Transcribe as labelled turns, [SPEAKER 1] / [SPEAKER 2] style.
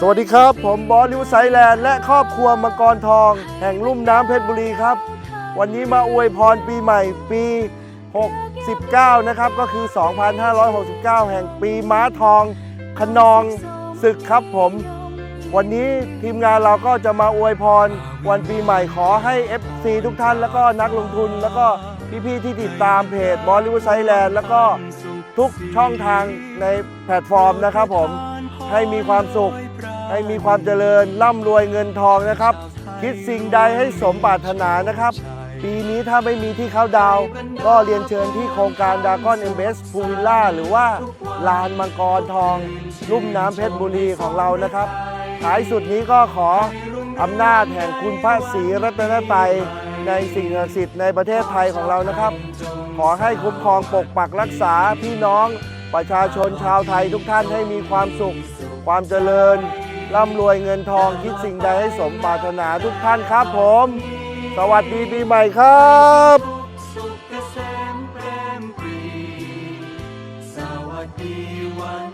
[SPEAKER 1] สวัสดีครับ ผมบอสลิวไซแลนด์และครอบครัวมังกรทอง แห่งลุ่มน้ำเพชรบุรีครับ วันนี้มาอวยพรปีใหม่ปี 69 นะครับ ก็คือ 2569 แห่งปีม้าทองขนองศึกครับผม วันนี้ทีมงานเราก็จะมาอวยพร วันปีใหม่ขอให้ FC ทุกท่านแล้วก็นักลงทุน แล้วก็พี่ๆที่ติดตามเพจบอลลิวไซแลนด์แล้วก็ทุกช่องทางในแพลตฟอร์มนะครับผมให้มีความสุข ให้มีความเจริญร่ำรวยเงินทองนะครับ คิดสิ่งใดให้สมปรารถนานะครับ ปีนี้ถ้าไม่มีที่เข้าดาว ก็เรียนเชิญที่โครงการดากอนเอ็มเบสพูวิลล่าหรือว่าลานมังกรทอง ลุ่มน้ำเพชรบุรีของเรานะครับท้ายสุดนี้ก็ขออำนาจแห่งคุณพระศรีรัตนตรัยในสิ่งศักดิ์สิทธิ์ในประเทศไทยของเรานะครับ ขอให้คุ้มครองปกปักรักษาพี่น้องประชาชนชาวไทยทุกท่านให้มีความสุข ความเจริญ ร่ำรวยเงินทองคิดสิ่งใดให้สมปรารถนาทุกท่านครับผม สวัสดีปีใหม่ครับ
[SPEAKER 2] สุขเกษมเปรมปรีสวัสดีวัน